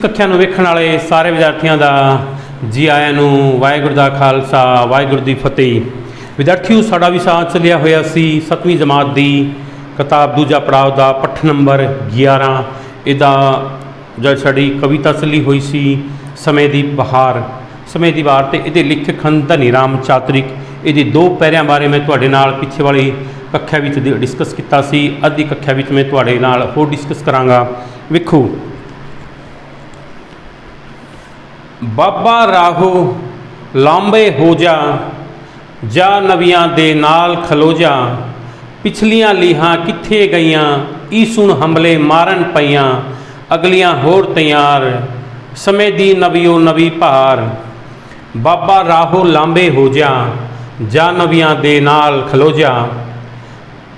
ਕੱਖਿਆਂ ਨੂੰ ਵੇਖਣ ਵਾਲੇ ਸਾਰੇ ਵਿਦਿਆਰਥੀਆਂ ਦਾ ਜੀ ਆਇਆਂ ਨੂੰ ਵਾਹਿਗੁਰੂ ਦਾ ਖਾਲਸਾ, ਵਾਹਿਗੁਰੂ ਦੀ ਫਤਿਹ। ਵਿਦਿਆਰਥੀਓ, ਸਾਡਾ ਵਿਸ਼ਾ ਚੱਲਿਆ ਹੋਇਆ ਸੀ 7ਵੀਂ ਜਮਾਤ ਦੀ ਕਿਤਾਬ ਦੂਜਾ ਪੜਾਅ ਦਾ ਪੱਠ ਨੰਬਰ 11 ਇਹਦਾ ਜਦ ਸਾਡੀ ਕਵਿਤਾ ਚੱਲੀ ਹੋਈ ਸੀ, ਸਮੇਂ ਦੀ ਬਹਾਰ। ਸਮੇਂ ਦੀ ਬਹਾਰ ਤੇ ਇਹਦੇ ਲਿਖਕ ਹਨ ਧਨੀ ਰਾਮ ਚਾਤਰਿਕ, ਇਹਦੇ ਦੋ ਪੈਰਿਆਂ ਬਾਰੇ ਮੈਂ ਤੁਹਾਡੇ ਨਾਲ ਪਿੱਛੇ ਵਾਲੀ ਕੱਖਿਆ ਵਿੱਚ ਡਿਸਕਸ ਕੀਤਾ ਸੀ। ਅੱਧੀ ਕੱਖਿਆ ਵਿੱਚ ਮੈਂ ਤੁਹਾਡੇ ਨਾਲ ਹੋਰ ਡਿਸਕਸ ਕਰਾਂਗਾ। ਵੇਖੋ ਬਾਬਾ ਰਾਹੋ ਲਾਂਬੇ ਹੋ ਜਾ ਜਾ ਨਵੀਆਂ ਦੇ ਨਾਲ ਖਲੋ ਜਾ ਪਿਛਲੀਆਂ ਲੀਹਾਂ ਕਿੱਥੇ ਗਈਆਂ? ਈ ਹਮਲੇ ਮਾਰਨ ਪਈਆਂ। ਅਗਲੀਆਂ ਹੋਰ ਤਿਆਰ, ਸਮੇਂ ਦੀ ਨਵੀਓ ਨਵੀ ਭਾਰ। ਬਾਬਾ ਰਾਹੋ ਲਾਂਬੇ ਹੋ ਜਾ ਜਾ ਨਵੀਆਂ ਦੇ ਨਾਲ ਖਲੋ ਜਾ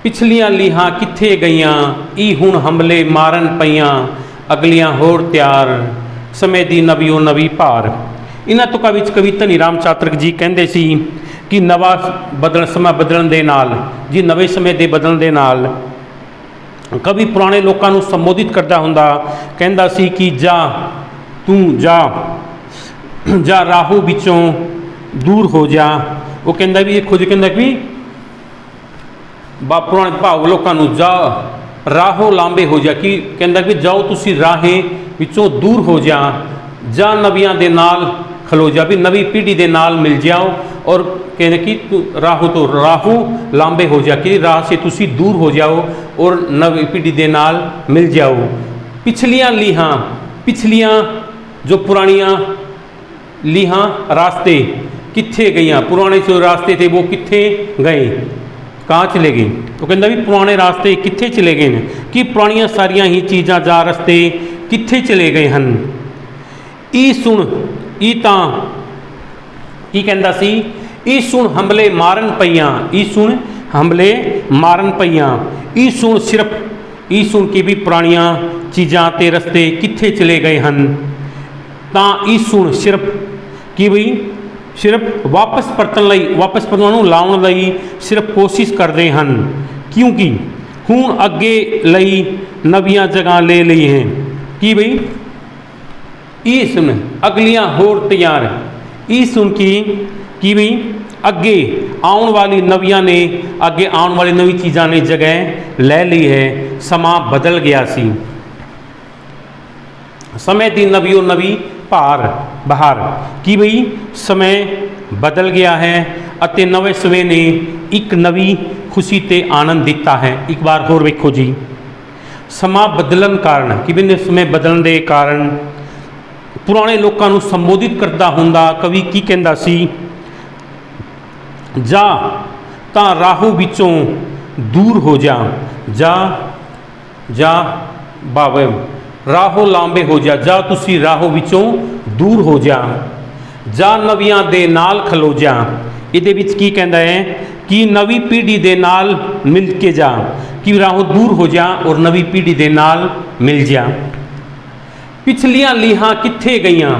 ਪਿਛਲੀਆਂ ਲੀਹਾਂ ਕਿੱਥੇ ਗਈਆਂ? ਈ ਹੁਣ ਹਮਲੇ ਮਾਰਨ ਪਈਆਂ। ਅਗਲੀਆਂ ਹੋਰ ਤਿਆਰ ਸਮੇਂ ਦੀ ਨਵੀਓ ਨਵੀ ਭਾਰ। ਇਹਨਾਂ ਤੁਕਾਂ ਵਿੱਚ ਕਵੀ ਧਨੀ ਰਾਮ ਚਾਤਰਕ ਜੀ ਕਹਿੰਦੇ ਸੀ ਕਿ ਨਵਾਂ ਬਦਲ ਸਮਾਂ ਬਦਲਣ ਦੇ ਨਾਲ, ਜੀ ਨਵੇਂ ਸਮੇਂ ਦੇ ਬਦਲਣ ਦੇ ਨਾਲ, ਕਵੀ ਪੁਰਾਣੇ ਲੋਕਾਂ ਨੂੰ ਸੰਬੋਧਿਤ ਕਰਦਾ ਹੁੰਦਾ, ਕਹਿੰਦਾ ਸੀ ਕਿ ਜਾ ਤੂੰ ਜਾ ਜਾ ਰਾਹੂ ਵਿੱਚੋਂ ਦੂਰ ਹੋ ਜਾ। ਉਹ ਕਹਿੰਦਾ ਵੀ, ਇਹ ਖੁਦ ਕਹਿੰਦਾ ਕਿ ਬਾਪੁਰਾਂ ਭਾਵ ਲੋਕਾਂ ਨੂੰ ਜਾ ਰਾਹੋਂ ਲਾਂਬੇ ਹੋ ਜਾ, ਕਿ ਕਹਿੰਦਾ ਕਿ ਜਾਓ ਤੁਸੀਂ ਰਾਹੇ ਵਿੱਚੋਂ ਦੂਰ ਹੋ ਜਾ ਜਾਂ ਨਵੀਆਂ ਦੇ ਨਾਲ ਖਲੋ ਜਾ, ਵੀ ਨਵੀਂ ਪੀੜ੍ਹੀ ਦੇ ਨਾਲ ਮਿਲ ਜਾਓ ਔਰ ਕਹਿੰਦੇ ਕਿ ਤੂੰ ਰਾਹੂ ਤੋਂ ਰਾਹੂ ਲਾਂਬੇ ਹੋ ਜਾ ਕਿ ਰਾਹ ਸੇ ਤੁਸੀਂ ਦੂਰ ਹੋ ਜਾਓ ਔਰ ਨਵੀਂ ਪੀੜ੍ਹੀ ਦੇ ਨਾਲ ਮਿਲ ਜਾਓ। ਪਿਛਲੀਆਂ ਲੀਹਾਂ, ਪਿਛਲੀਆਂ ਜੋ ਪੁਰਾਣੀਆਂ ਲੀਹਾਂ, ਰਾਸਤੇ ਕਿੱਥੇ ਗਈਆਂ? ਪੁਰਾਣੇ ਜੋ ਰਾਸਤੇ 'ਤੇ वो ਕਿੱਥੇ ਗਏ? ਕਹਾਂ ਚਲੇ ਗਏ? ਉਹ ਕਹਿੰਦਾ ਵੀ ਪੁਰਾਣੇ ਰਾਸਤੇ ਕਿੱਥੇ ਚਲੇ ਗਏ ਨੇ? ਕਿ ਪੁਰਾਣੀਆਂ ਸਾਰੀਆਂ ਹੀ ਚੀਜ਼ਾਂ ਜਾਂ ਰਸਤੇ ਕਿੱਥੇ ਚਲੇ ਗਏ ਹਨ? ਇਹ ਸੁਣ, ਇਹ ਤਾਂ ਕੀ ਕਹਿੰਦਾ ਸੀ? ਇਹ ਸੁਣ ਹਮਲੇ ਮਾਰਨ ਪਈਆਂ, ਇਹ ਸੁਣ ਹਮਲੇ ਮਾਰਨ ਪਈਆਂ, ਇਹ ਸੁਣ ਸਿਰਫ, ਇਹ ਸੁਣ ਕੇ ਵੀ ਪੁਰਾਣੀਆਂ ਚੀਜ਼ਾਂ ਤੇ ਰਸਤੇ ਕਿੱਥੇ ਚਲੇ ਗਏ ਹਨ? ਤਾਂ ਇਹ ਸੁਣ ਸਿਰਫ ਕਿ ਵੀ ਸਿਰਫ ਵਾਪਸ ਪਰਤਣ ਲਈ, ਵਾਪਸ ਪਰਤਣ ਨੂੰ ਲਾਉਣ ਲਈ ਸਿਰਫ ਕੋਸ਼ਿਸ਼ ਕਰਦੇ ਹਨ। ਕਿਉਂਕਿ ਹੁਣ ਅੱਗੇ ਲਈ ਨਵੀਆਂ ਜਗ੍ਹਾ ਲੈ ਲਈ ਹੈ। ਕੀ ਬਈ ਇਹ ਸੁਣ ਅਗਲੀਆਂ ਹੋਰ ਤਿਆਰ ਇਹ ਸੁਣ ਕੇ ਕੀ ਬਈ ਅੱਗੇ ਆਉਣ ਵਾਲੀ ਨਵੀਆਂ ਨੇ ਅੱਗੇ ਆਉਣ ਵਾਲੀ ਨਵੀਂ ਚੀਜ਼ਾਂ ਨੇ ਜਗ੍ਹਾ ਲੈ ਲਈ ਹੈ ਸਮਾਂ ਬਦਲ ਗਿਆ ਸੀ ਸਮੇਂ ਦੀ ਨਵੀਓ ਨਵੀ ਭਾਰ ਬਹਾਰ ਕੀ ਬਈ ਸਮੇਂ ਬਦਲ ਗਿਆ ਹੈ ਅਤੇ ਨਵੇਂ ਸਮੇਂ ਨੇ ਇੱਕ ਨਵੀਂ ਖੁਸ਼ੀ ਤੇ ਆਨੰਦ ਦਿੱਤਾ ਹੈ ਇੱਕ ਵਾਰ ਹੋਰ ਵੇਖੋ ਜੀ ਸਮਾਂ ਬਦਲਣ ਕਾਰਨ, ਕਿਵੇਂ ਵੀ ਸਮੇਂ ਬਦਲਣ ਦੇ ਕਾਰਨ? ਪੁਰਾਣੇ ਲੋਕਾਂ ਨੂੰ ਸੰਬੋਧਿਤ ਕਰਦਾ ਹੁੰਦਾ ਕਵੀ ਕੀ ਕਹਿੰਦਾ ਸੀ? ਜਾ ਤਾਂ ਰਾਹੂ ਵਿੱਚੋਂ ਦੂਰ ਹੋ ਜਾ ਜਾ ਜਾ ਬਾਵੇ, ਰਾਹੋ ਲਾਂਬੇ ਹੋ ਜਾ ਜਾ ਤੁਸੀਂ ਰਾਹੋ ਵਿੱਚੋਂ ਦੂਰ ਹੋ ਜਾ ਜਾ ਨਵੀਆਂ ਦੇ ਨਾਲ ਖਲੋ ਜਾ। ਇਹਦੇ ਵਿੱਚ ਕੀ ਕਹਿੰਦਾ ਹੈ? ਕਿ ਨਵੀਂ ਪੀੜ੍ਹੀ ਦੇ ਨਾਲ ਮਿਲ ਕੇ ਜਾ ਕਿ ਰਾਹੋਂ ਦੂਰ ਹੋ ਜਾ ਔਰ ਨਵੀਂ ਪੀੜ੍ਹੀ ਦੇ ਨਾਲ ਮਿਲ ਜਾ। ਪਿਛਲੀਆਂ ਲੀਹਾਂ ਕਿੱਥੇ ਗਈਆਂ?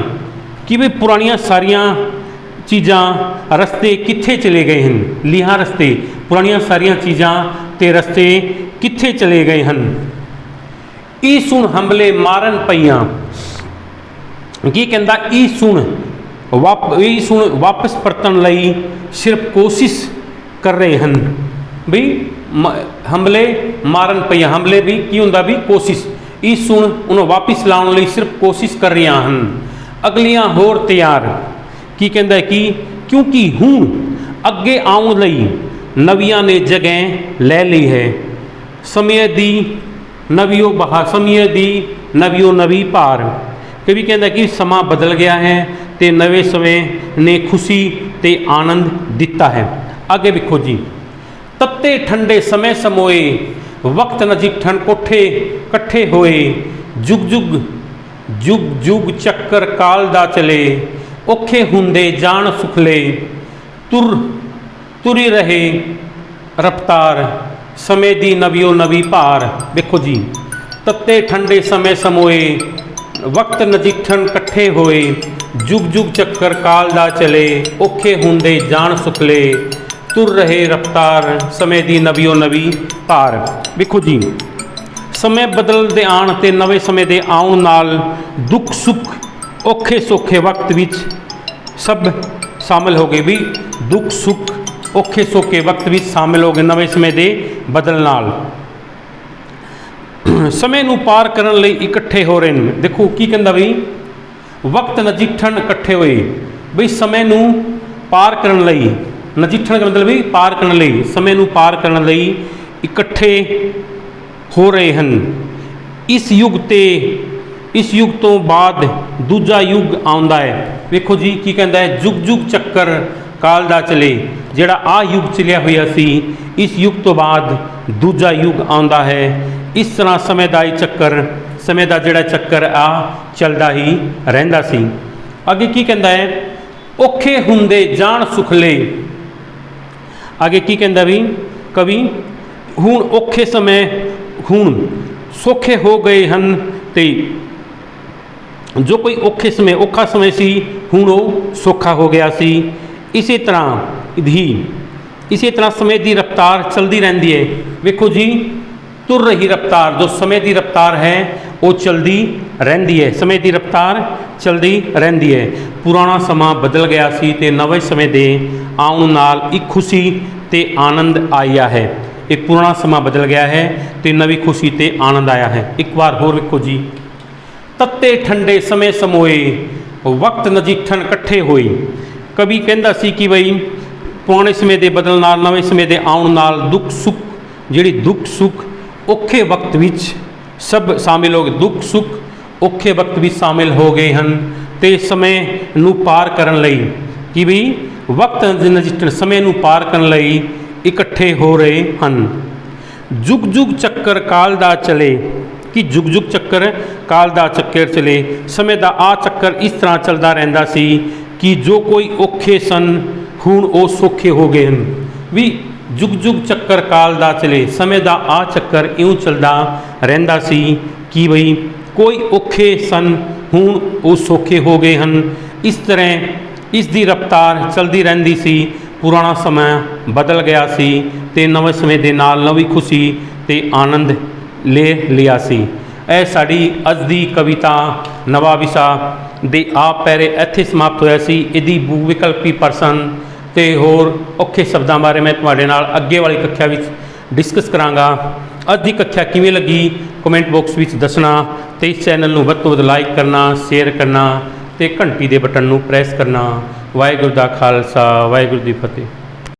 ਕਿ ਵੀ ਪੁਰਾਣੀਆਂ ਸਾਰੀਆਂ ਚੀਜ਼ਾਂ ਰਸਤੇ ਕਿੱਥੇ ਚਲੇ ਗਏ ਹਨ? ਲੀਹਾਂ ਰਸਤੇ, ਪੁਰਾਣੀਆਂ ਸਾਰੀਆਂ ਚੀਜ਼ਾਂ ਤੇ ਰਸਤੇ ਕਿੱਥੇ ਚਲੇ ਗਏ ਹਨ? ਇਹ ਸੁਣ ਹਮਲੇ ਮਾਰਨ ਪਈਆਂ। ਕੀ ਕਹਿੰਦਾ? ਇਹ ਸੁਣ ਵਾਪ ਇਹ ਸੁਣ ਵਾਪਸ ਪਰਤਣ ਲਈ ਸਿਰਫ ਕੋਸ਼ਿਸ਼ ਕਰ ਰਹੇ ਹਨ। ਬਈ ਮ- ਹੰਬਲੇ ਮਾਰਨ ਪਈਆਂ। ਹਮਲੇ ਵੀ ਕੀ ਹੁੰਦਾ ਵੀ ਕੋਸ਼ਿਸ਼। ਇਸ ਸੁਣ, ਉਹਨੂੰ ਵਾਪਸ ਲਾਉਣ ਲਈ ਸਿਰਫ ਕੋਸ਼ਿਸ਼ ਕਰ ਰਹੀਆਂ ਹਨ। ਅਗਲੀਆਂ ਹੋਰ ਤਿਆਰ। ਕੀ ਕਹਿੰਦਾ ਕਿ ਕਿਉਂਕਿ ਹੁਣ ਅੱਗੇ ਆਉਣ ਲਈ ਨਵੀਆਂ ਨੇ ਜਗ੍ਹਾ ਲੈ ਲਈ ਹੈ। ਸਮੇਂ ਦੀ ਨਵੀਓ ਬਹਾ, ਸਮੇਂ ਦੀ ਨਵੀਓ ਨਵੀ ਭਾਰ। ਕਵੀ ਕਹਿੰਦਾ ਕਿ ਸਮਾਂ ਬਦਲ ਗਿਆ ਹੈ ਤੇ ਨਵੇਂ ਸਮੇਂ ਨੇ ਖੁਸ਼ੀ ਤੇ ਆਨੰਦ ਦਿੱਤਾ ਹੈ। ਅੱਗੇ ਵੇਖੋ ਜੀ। ਤੱਤੇ ਠੰਡੇ ਸਮੇਂ ਸਮੋਏ, ਵਕਤ ਨਜਿੱਠਣ ਕੋਠੇ ਇਕੱਠੇ ਹੋਏ, ਜੁਗ ਜੁਗ ਜੁਗ ਜੁਗ ਚੱਕਰ ਕਾਲ ਦਾ ਚਲੇ, ਔਖੇ ਹੁੰਦੇ ਜਾਣ ਸੁਖਲੇ, ਤੁਰ, ਤੁਰੀ ਰਹੇ ਰਫਤਾਰ, ਸਮੇਂ ਦੀ ਨਵੀਓ ਨਵੀ ਭਾਰ। ਦੇਖੋ ਜੀ, ਤੱਤੇ ਠੰਡੇ ਸਮੇਂ ਸਮੋਏ, ਵਕਤ ਨਜਿੱਠਣ ਇਕੱਠੇ ਹੋਏ, ਜੁਗ ਜੁਗ ਚੱਕਰ ਕਾਲ ਦਾ ਚਲੇ, ਔਖੇ ਹੁੰਦੇ ਜਾਣ ਸੁਖਲੇ ਤੁਰ ਰਹੇ ਰਫਤਾਰ ਸਮੇਂ ਦੀ ਨਵੀਓ ਨਵੀ ਧਾਰ ਵੇਖੋ ਜੀ, ਸਮੇਂ ਬਦਲਦੇ ਆਣ ਤੇ ਨਵੇਂ ਸਮੇਂ ਦੇ ਆਉਣ ਨਾਲ ਦੁੱਖ ਸੁੱਖ, ਔਖੇ ਸੌਖੇ ਵਕਤ ਵਿੱਚ ਸਭ ਸ਼ਾਮਲ ਹੋ ਗਏ ਵੀ ਦੁੱਖ ਸੁੱਖ, ਔਖੇ ਸੌਖੇ ਵਕਤ ਵਿੱਚ ਸ਼ਾਮਲ ਹੋ ਗਏ ਨਵੇਂ ਸਮੇਂ ਦੇ ਬਦਲ ਨਾਲ। ਸਮੇਂ ਨੂੰ ਪਾਰ ਕਰਨ ਲਈ ਇਕੱਠੇ ਹੋ ਰਹੇ ਨੇ। ਦੇਖੋ ਕੀ ਕਹਿੰਦਾ ਬਈ ਵਕਤ ਨਜਿੱਠਣ ਇਕੱਠੇ ਹੋਏ। ਬਈ ਸਮੇਂ ਨੂੰ ਪਾਰ ਕਰਨ ਲਈ ਨਜਿੱਠਣ ਦਾ ਮਤਲਬ ਵੀ ਪਾਰ ਕਰਨ ਲਈ, ਸਮੇਂ ਨੂੰ ਪਾਰ ਕਰਨ ਲਈ ਇਕੱਠੇ ਹੋ ਰਹੇ ਹਨ। ਇਸ ਯੁੱਗ ਤੇ, ਇਸ ਯੁੱਗ ਤੋਂ ਬਾਅਦ ਦੂਜਾ ਯੁੱਗ ਆਉਂਦਾ ਹੈ। ਵੇਖੋ ਜੀ ਕੀ ਕਹਿੰਦਾ ਹੈ, ਜੁਗ ਜੁਗ ਚੱਕਰ ਕਾਲ ਦਾ ਚਲੇ, ਜਿਹੜਾ ਆ ਯੁੱਗ ਚਲਿਆ ਹੋਇਆ ਸੀ, ਇਸ ਯੁੱਗ ਤੋਂ ਬਾਅਦ ਦੂਜਾ ਯੁੱਗ ਆਉਂਦਾ ਹੈ। ਇਸ ਤਰ੍ਹਾਂ ਸਮੇਂ ਦਾ ਇਹ ਚੱਕਰ, ਸਮੇਂ ਦਾ ਜਿਹੜਾ ਚੱਕਰ ਆ, ਚੱਲਦਾ ਹੀ ਰਹਿੰਦਾ ਸੀ। ਅੱਗੇ ਕੀ ਕਹਿੰਦਾ ਹੈ, ਔਖੇ ਹੁੰਦੇ ਜਾਣ ਸੁਖਲੇ ਅੱਗੇ ਕੀ ਕਹਿੰਦਾ ਵੀ ਕਵੀ ਹੁਣ ਔਖੇ ਸਮੇਂ ਹੁਣ ਸੌਖੇ ਹੋ ਗਏ ਹਨ ਤੇ ਜੋ ਕੋਈ ਔਖੇ ਸਮੇਂ ਔਖਾ ਸਮੇਂ ਸੀ ਹੁਣ ਉਹ ਸੌਖਾ ਹੋ ਗਿਆ ਸੀ ਇਸੇ ਤਰ੍ਹਾਂ ਹੀ ਇਸੇ ਤਰ੍ਹਾਂ ਸਮੇਂ ਦੀ ਰਫ਼ਤਾਰ ਚਲਦੀ ਰਹਿੰਦੀ ਹੈ ਵੇਖੋ ਜੀ ਤੁਰ ਰਹੀ ਰਫ਼ਤਾਰ ਜੋ ਸਮੇਂ ਦੀ ਰਫ਼ਤਾਰ ਹੈ ਉਹ ਚਲਦੀ ਰਹਿੰਦੀ ਹੈ ਸਮੇਂ ਦੀ ਰਫ਼ਤਾਰ ਚਲਦੀ ਰਹਿੰਦੀ ਹੈ ਪੁਰਾਣਾ ਸਮਾਂ ਬਦਲ ਗਿਆ ਸੀ ਤੇ ਨਵੇਂ ਸਮੇਂ ਦੇ ਆਉਣ ਨਾਲ ਇੱਕ ਖੁਸ਼ੀ ਤੇ ਆਨੰਦ ਆਇਆ ਹੈ। ਇਹ ਪੁਰਾਣਾ ਸਮਾਂ ਬਦਲ ਗਿਆ ਹੈ ਤੇ ਨਵੀਂ ਖੁਸ਼ੀ ਤੇ ਆਨੰਦ ਆਇਆ ਹੈ। ਇੱਕ ਵਾਰ ਹੋਰ ਵੇਖੋ ਜੀ। ਤੱਤੇ ਠੰਡੇ ਸਮੇਂ ਸਮੋਏ, ਵਕਤ ਨਜਿੱਠਣ ਇਕੱਠੇ ਹੋਏ। ਕਵੀ ਕਹਿੰਦਾ ਸੀ ਕਿ ਬਈ, ਪੁਰਾਣੇ ਸਮੇਂ ਦੇ ਬਦਲਣ ਨਾਲ ਨਵੇਂ ਸਮੇਂ ਦੇ ਆਉਣ ਨਾਲ ਦੁੱਖ ਸੁੱਖ, ਜਿਹੜੀ ਦੁੱਖ ਸੁੱਖ ਔਖੇ ਵਕਤ ਵਿੱਚ ਸਭ ਸ਼ਾਮਿਲ ਹੋ ਗਏ ਦੁੱਖ ਸੁੱਖ ਔਖੇ ਵਕਤ ਵੀ ਸ਼ਾਮਿਲ ਹੋ ਗਏ ਹਨ। ਤੇ ਸਮੇਂ ਨੂੰ ਪਾਰ ਕਰਨ ਲਈ ਕਿ ਵੀ? ਵਕਤ ਨਜਿੱਠਣ ਸਮੇਂ ਨੂੰ ਪਾਰ ਕਰਨ ਲਈ ਇਕੱਠੇ ਹੋ ਰਹੇ ਹਨ। ਜੁਗ ਜੁਗ ਚੱਕਰ ਕਾਲ ਦਾ ਚਲੇ। ਕਿ ਜੁਗ ਜੁਗ ਚੱਕਰ ਕਾਲ ਦਾ ਚੱਕਰ ਚਲੇ? ਸਮੇਂ ਦਾ ਆ ਚੱਕਰ ਇਸ ਤਰ੍ਹਾਂ ਚੱਲਦਾ ਰਹਿੰਦਾ ਸੀ ਕਿ ਜੋ ਕੋਈ ਔਖੇ ਸਨ, ਹੁਣ ਉਹ ਸੌਖੇ ਹੋ ਗਏ ਹਨ। ਵੀ ਜੁਗ ਜੁਗ ਚੱਕਰ ਕਾਲ ਦਾ ਚਲੇ, ਸਮੇਂ ਦਾ ਆ ਚੱਕਰ ਇਉਂ ਚੱਲਦਾ ਰਹਿੰਦਾ ਸੀ ਕਿ ਬਈ ਕੋਈ ਔਖੇ ਸਨ, ਹੁਣ ਉਹ ਸੌਖੇ ਹੋ ਗਏ ਹਨ। ਇਸ ਤਰ੍ਹਾਂ ਇਸ ਦੀ ਰਫ਼ਤਾਰ ਚਲਦੀ ਰਹਿੰਦੀ ਸੀ। ਪੁਰਾਣਾ ਸਮਾਂ ਬਦਲ ਗਿਆ ਸੀ ਤੇ ਨਵੇਂ ਸਮੇਂ ਦੇ ਨਾਲ ਨਵੀਂ ਖੁਸ਼ੀ ਤੇ ਆਨੰਦ ਲੈ ਲਿਆ ਸੀ। ਇਹ ਸਾਡੀ ਅੱਜ ਦੀ ਕਵਿਤਾ ਨਵਾਂ ਵਿਸ਼ਾ ਦੇ ਆਪ ਪੈਰੇ ਇੱਥੇ ਸਮਾਪਤ ਹੋਇਆ ਸੀ। ਇਹਦੀ ਬੂ ਵਿਕਲਪੀ ਪਰਸਨ ਤੇ ਹੋਰ ਔਖੇ ਸ਼ਬਦਾਂ ਬਾਰੇ ਮੈਂ ਤੁਹਾਡੇ ਨਾਲ ਅੱਗੇ ਵਾਲੀ ਕੱਖਿਆ ਵਿੱਚ ਡਿਸਕਸ ਕਰਾਂਗਾ। ਅੱਜ ਦੀ ਕੱਖਿਆ ਕਿਵੇਂ ਲੱਗੀ? ਕਮੈਂਟ ਬਾਕਸ ਵਿੱਚ ਦੱਸਣਾ ਤੇ ਇਸ ਚੈਨਲ ਨੂੰ ਵੱਧ ਤੋਂ ਵੱਧ ਲਾਈਕ ਕਰਨਾ ਸ਼ੇਅਰ ਕਰਨਾ ਤੇ ਘੰਟੀ ਦੇ ਬਟਨ ਨੂੰ ਪ੍ਰੈਸ ਕਰਨਾ। ਵਾਹਿਗੁਰੂ ਦਾ ਖਾਲਸਾ, ਵਾਹਿਗੁਰੂ ਦੀ ਫਤਿਹ।